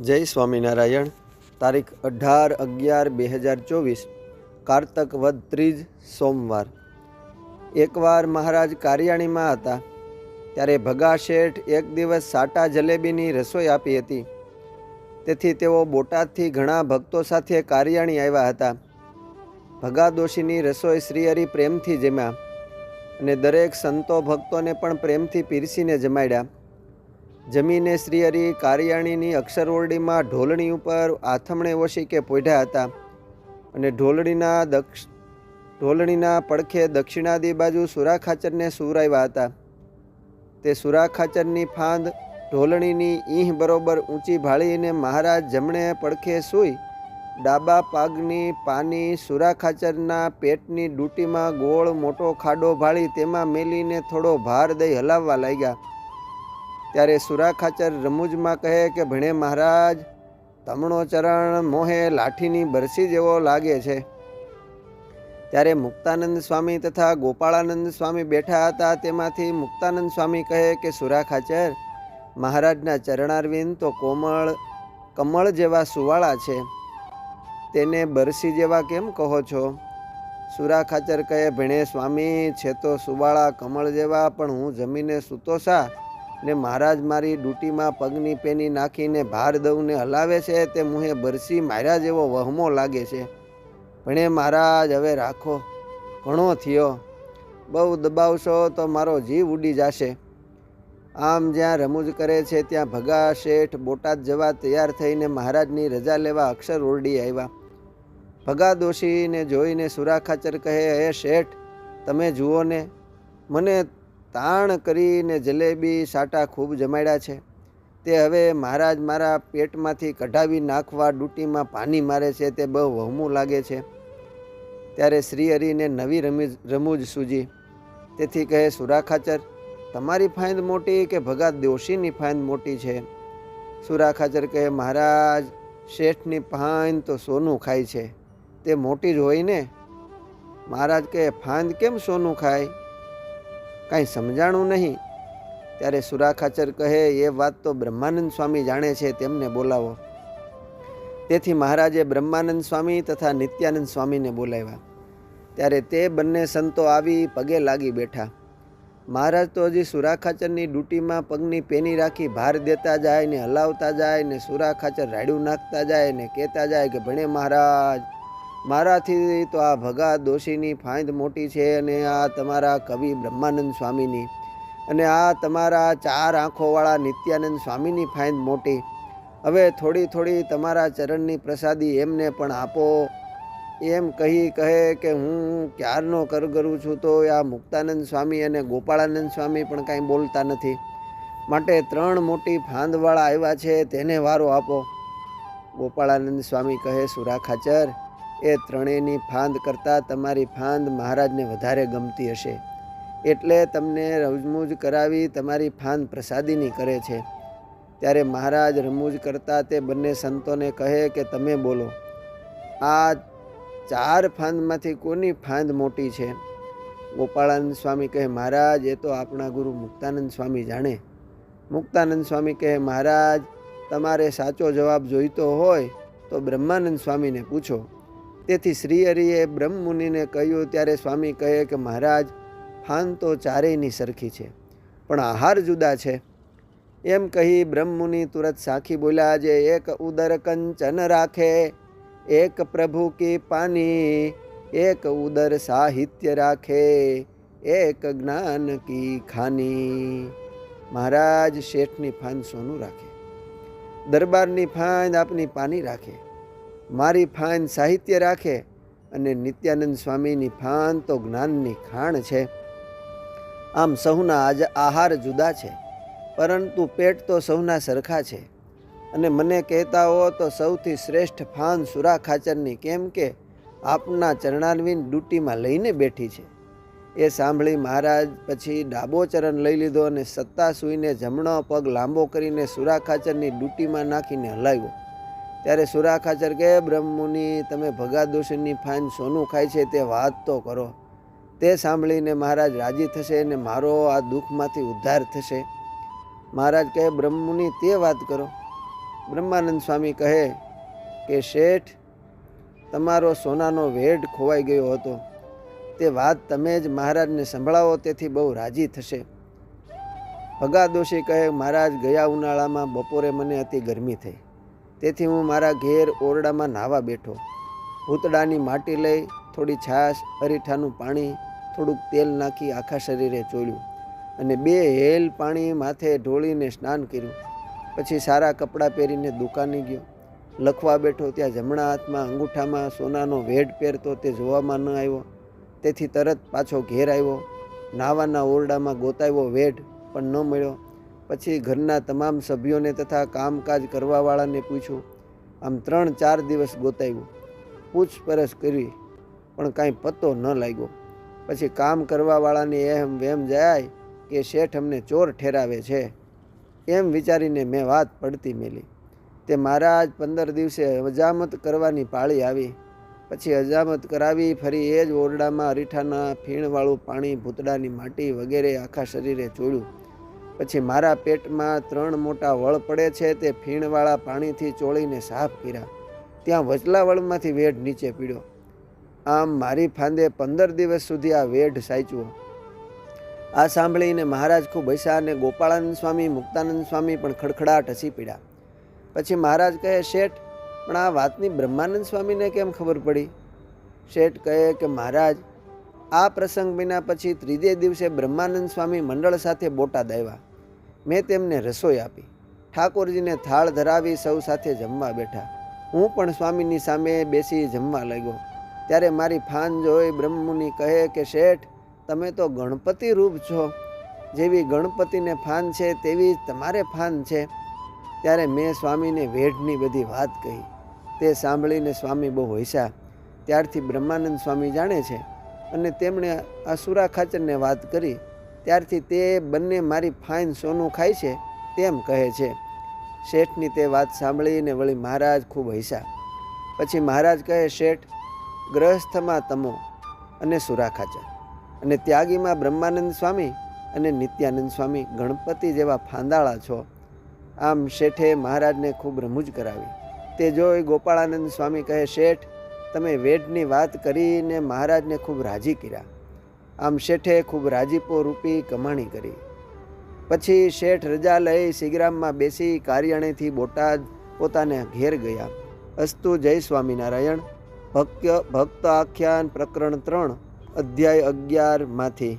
જય સ્વામિનારાયણ. તારીખ અઢાર અગિયાર બે હજાર ચોવીસ, કારતક વદ ત્રીજ સોમવાર. એકવાર મહારાજ કારિયાણીમાં હતા, ત્યારે ભગા શેઠ એક દિવસ સાટા જલેબીની રસોઈ આપી હતી. તેથી તેઓ બોટાદથી ઘણા ભક્તો સાથે કારિયાણી આવ્યા હતા. ભગા દોશીની રસોઈ શ્રીહરિ પ્રેમથી જમ્યા અને દરેક સંતો ભક્તોને પણ પ્રેમથી પીરસીને જમાડ્યા. જમીને શ્રીહરિ કારિયાણીની અક્ષરઓરડીમાં ઢોલણી ઉપર આથમણે ઓશીકે પોઢ્યા હતા. અને ઢોલણીના દક્ષ, ઢોલણીના પડખે દક્ષિણાદી બાજુ સુરાખાચરને સુરાવ્યા હતા. તે સુરાખાચરની ફાંદ ઢોલણીની ઈહ બરોબર ઊંચી ભાળીને મહારાજ જમણે પડખે સૂઈ ડાબા પાગની પાની સુરાખાચરના પેટની ડૂટીમાં ગોળ મોટો ખાડો ભાળી તેમાં મેલીને થોડો ભાર દઈ હલાવવા લાગ્યા. ત્યારે સુરાખાચર રમૂજમાં કહે કે, ભણે મહારાજ, તમણો ચરણ મોહે લાઠીની બરસી જેવો લાગે છે. ત્યારે મુક્તાનંદ સ્વામી તથા ગોપાળાનંદ સ્વામી બેઠા હતા. તેમાંથી મુક્તાનંદ સ્વામી કહે કે, સુરાખાચર, મહારાજના ચરણારવિંદ તો કોમળ, કમળ જેવા સુવાળા છે. તેને બરસી જેવા કેમ કહો છો? સુરા ખાચર કહે, ભણે સ્વામી, છે તો સુવાળા, કમળ જેવા, પણ હું જમીને સૂતો સા. ને મહારાજ મારી ડૂટીમાં પગની પેની નાખીને ભાર દઉંને હલાવે છે તે મુહે બરસી માર્યા જેવો વહમો લાગે છે. ભણે મહારાજ, હવે રાખો. ઘણો થયો. બહુ દબાવશો તો મારો જીવ ઉડી જશે. આમ જ્યાં રમૂજ કરે છે ત્યાં ભગા શેઠ બોટાદ જવા તૈયાર થઈને મહારાજની રજા લેવા અક્ષર ઓરડી આવ્યા. ભગા દોશીને જોઈને સુરાખાચર કહે, હે શેઠ, તમે જુઓ ને મને તાણ કરીને જલેબી સાટા ખૂબ જમાડ્યા છે. તે હવે મહારાજ મારા પેટમાંથી કઢાવી નાખવા ડૂટીમાં પાણી મારે છે તે બહુ વહમું લાગે છે. ત્યારે શ્રીહરિને નવી રમીજ, રમૂજ સૂજી. તેથી કહે, સુરાખાચર, તમારી ફાંદ મોટી કે ભગા દોશીની ફાંદ મોટી છે? સુરાખાચર કહે, મહારાજ, શેઠની ફાંદ તો સોનું ખાય છે. તે મોટી જ હોય ને? મહારાજ કહે ફાંદ કેમ સોનું ખાય? કાંઈ સમજાણું નહીં. ત્યારે સુરાખાચર કહે, એ વાત તો બ્રહ્માનંદ સ્વામી જાણે છે, તેમને બોલાવો. તેથી મહારાજે બ્રહ્માનંદ સ્વામી તથા નિત્યાનંદ સ્વામીને બોલાવ્યા. ત્યારે તે બંને સંતો આવી પગે લાગી બેઠા. મહારાજ તો હજી સુરાખાચરની ડૂટીમાં પગની પેની રાખી ભાર દેતા જાય ને હલાવતા જાય ને સુરાખાચર રાડ્યું નાખતા જાય ને કહેતા જાય કે ભણે મહારાજ મારાથી તો આ ભગા દોશીની ફાંદ મોટી છે અને આ તમારા કવિ બ્રહ્માનંદ સ્વામીની. અને આ તમારા ચાર આંખોવાળા નિત્યાનંદ સ્વામીની ફાંદ મોટી. હવે થોડી થોડી તમારા ચરણની પ્રસાદી એમને પણ આપો. એમ કહી કહે કે હું ક્યારનો કરગરું છું તો આ મુક્તાનંદ સ્વામી અને ગોપાળાનંદ સ્વામી પણ કાંઈ બોલતા નથી. માટે ત્રણ મોટી ફાંદવાળા આવ્યા છે તેને વારો આપો. ગોપાળાનંદ સ્વામી કહે, સુરાખાચર એ ત્રણેયની ફાંદ કરતાં તમારી ફાંદ મહારાજને વધારે ગમતી હશે. એટલે તમને રમૂજ કરાવી તમારી ફાંદ પ્રસાદીની કરે છે. ત્યારે મહારાજ રમૂજ કરતા તે બંને સંતોને કહે કે તમે બોલો, આ ચાર ફાંદમાંથી કોની ફાંદ મોટી છે? ગોપાળાનંદ સ્વામી કહે, મહારાજ, એ તો આપણા ગુરુ મુક્તાનંદ સ્વામી જાણે. મુક્તાનંદ સ્વામી કહે, મહારાજ, તમારે સાચો જવાબ જોઈતો હોય તો બ્રહ્માનંદ સ્વામીને પૂછો. તેથી શ્રી શ્રીહરિએ બ્રહ્મમુનિને કહ્યું, ત્યારે સ્વામી કહે કે, મહારાજ ફાન તો ચારેયની સરખી છે, પણ આહાર જુદા છે. એમ કહી બ્રહ્મમુનિ તુરત સાખી બોલ્યા જે એક ઉદર કંચન રાખે, એક પ્રભુ કી પાની, એક ઉદર સાહિત્ય રાખે, એક જ્ઞાન કી ખાની. મહારાજ શેઠની ફાંદ સોનું રાખે, દરબારની ફાંદ આપની પાની રાખે મારી ફાન સાહિત્ય રાખે અને નિત્યાનંદ સ્વામીની ફાન તો જ્ઞાનની ખાણ છે. આમ સૌના આજ આહાર જુદા છે, પરંતુ પેટ તો સૌના સરખા છે. અને મને કહેતા હો તો સૌથી શ્રેષ્ઠ ફાન સુરા ખાચરની કેમ કે આપના ચરણારવિંદ ડૂટીમાં લઈને બેઠી છે. એ સાંભળી મહારાજ પછી ડાબો ચરણ લઈ લીધો અને સત્તા સૂઈને જમણો પગ લાંબો કરીને સુરા ખાચરની ડૂટીમાં નાખીને હલાવ્યો. ત્યારે સુરાખાચર કે, બ્રહ્મુનિ, તમે ભગા ફાઇન સોનું ખાય છે તે વાત તો કરો. તે સાંભળીને મહારાજ રાજી થશે અને મારો આ દુઃખમાંથી ઉદ્ધાર થશે. મહારાજ કહે, બ્રહ્મુનિ, તે વાત કરો. બ્રહ્માનંદ સ્વામી કહે કે, શેઠ, તમારો સોનાનો વેઢ ખોવાઈ ગયો હતો. તે વાત તમે જ મહારાજને સંભળાવો, તેથી બહુ રાજી થશે. ભગા દોશી કહે, મહારાજ ગયા ઉનાળામાં બપોરે મને અતિ ગરમી થઈ. તેથી હું મારા ઘેર ઓરડામાં નાહવા બેઠો. ભૂતડાની માટી લઈ થોડી છાશ, અરીઠાનું પાણી, થોડુંક તેલ નાખી આખા શરીરે ચોળ્યું અને બે હેલ પાણી માથે ઢોળીને સ્નાન કર્યું. પછી સારા કપડાં પહેરીને દુકાને ગયો. લખવા બેઠો ત્યાં જમણા હાથમાં અંગૂઠામાં સોનાનો વેઢ પહેરતો તે જોવામાં ન આવ્યો. તેથી તરત પાછો ઘેર આવ્યો. નાવાના ઓરડામાં ગોતાવ્યો વેઢ પણ ન મળ્યો. પછી ઘરના તમામ સભ્યોને તથા કામકાજ કરવાવાળાને પૂછ્યું, આમ ત્રણ ચાર દિવસ ગોતાવ્યું. પૂછપરછ કરી, પણ કાંઈ પત્તો ન લાગ્યો. પછી કામ કરવાવાળાને એમ વેમ જાય કે શેઠ અમને ચોર ઠેરાવે છે. એમ વિચારીને મેં વાત પડતી મેલી. તે મારા આજ પંદર દિવસે હજામત કરવાની પાળી આવી. પછી હજામત કરાવી ફરી એ જ ઓરડામાં અરીઠાના ફીણવાળું પાણી ભૂતડાની માટી વગેરે આખા શરીરે ચોળ્યું. પછી મારા પેટમાં ત્રણ મોટા વળ પડે છે તે ફીણવાળા પાણીથી ચોળીને સાફ કર્યા. ત્યાં વચલા વળમાંથી વેઢ નીચે પીડ્યો આમ મારી ફાંદે પંદર દિવસ સુધી આ વેઢ સાચવો આ સાંભળીને મહારાજ ખૂબ હસ્યા અને ગોપાળાનંદ સ્વામી, મુક્તાનંદ સ્વામી પણ ખડખડાટ હસી પીડ્યા પછી મહારાજ કહે, શેઠ, પણ આ વાતની બ્રહ્માનંદ સ્વામીને કેમ ખબર પડી? શેઠ કહે કે, મહારાજ, આ પ્રસંગ વિના પછી ત્રીજે દિવસે બ્રહ્માનંદ સ્વામી મંડળ સાથે બોટાદ આવ્યા. મેં તેમને રસોઈ આપી. ઠાકોરજીને થાળ ધરાવી સૌ સાથે જમવા બેઠા. હું પણ સ્વામીની સામે બેસી જમવા લાગ્યો. ત્યારે મારી ફાન જોઈ બ્રહ્મુનિ કહે કે, શેઠ, તમે તો ગણપતિ રૂપ છો. જેવી ગણપતિને ફાન છે, તેવી જ તમારે ફાન છે. ત્યારે મેં સ્વામીને વેઢની બધી વાત કહી. તે સાંભળીને સ્વામી બહુ હોઈશા ત્યારથી બ્રહ્માનંદ સ્વામી જાણે છે. અને તેમણે આ સુરા ખાચરને વાત કરી. ત્યારથી તે બંને મારી ફાઇન સોનું ખાય છે તેમ કહે છે. શેઠની તે વાત સાંભળીને વળી મહારાજ ખૂબ હૈસા પછી મહારાજ કહે, શેઠ, ગ્રહસ્થમાં તમો અને સુરાખાચર અને ત્યાગીમાં બ્રહ્માનંદ સ્વામી અને નિત્યાનંદ સ્વામી ગણપતિ જેવા ફાંદાળા છો. આમ શેઠે મહારાજને ખૂબ રમૂજ કરાવી. તે જોઈ ગોપાળાનંદ સ્વામી કહે, શેઠ, તમે વેડની વાત કરીને મહારાજને ખૂબ રાજી કર્યા. આમ શેઠે ખૂબ રાજીપો રૂપી કમાણી કરી. પછી શેઠ રજા લઈ સિગ્રામમાં બેસી કારિયાણેથી બોટાદ પોતાને ઘેર ગયા. અસ્તુ જય સ્વામિનારાયણ. ભક્ય ભક્ત આખ્યાન પ્રકરણ ત્રણ, અધ્યાય અગિયારમાંથી.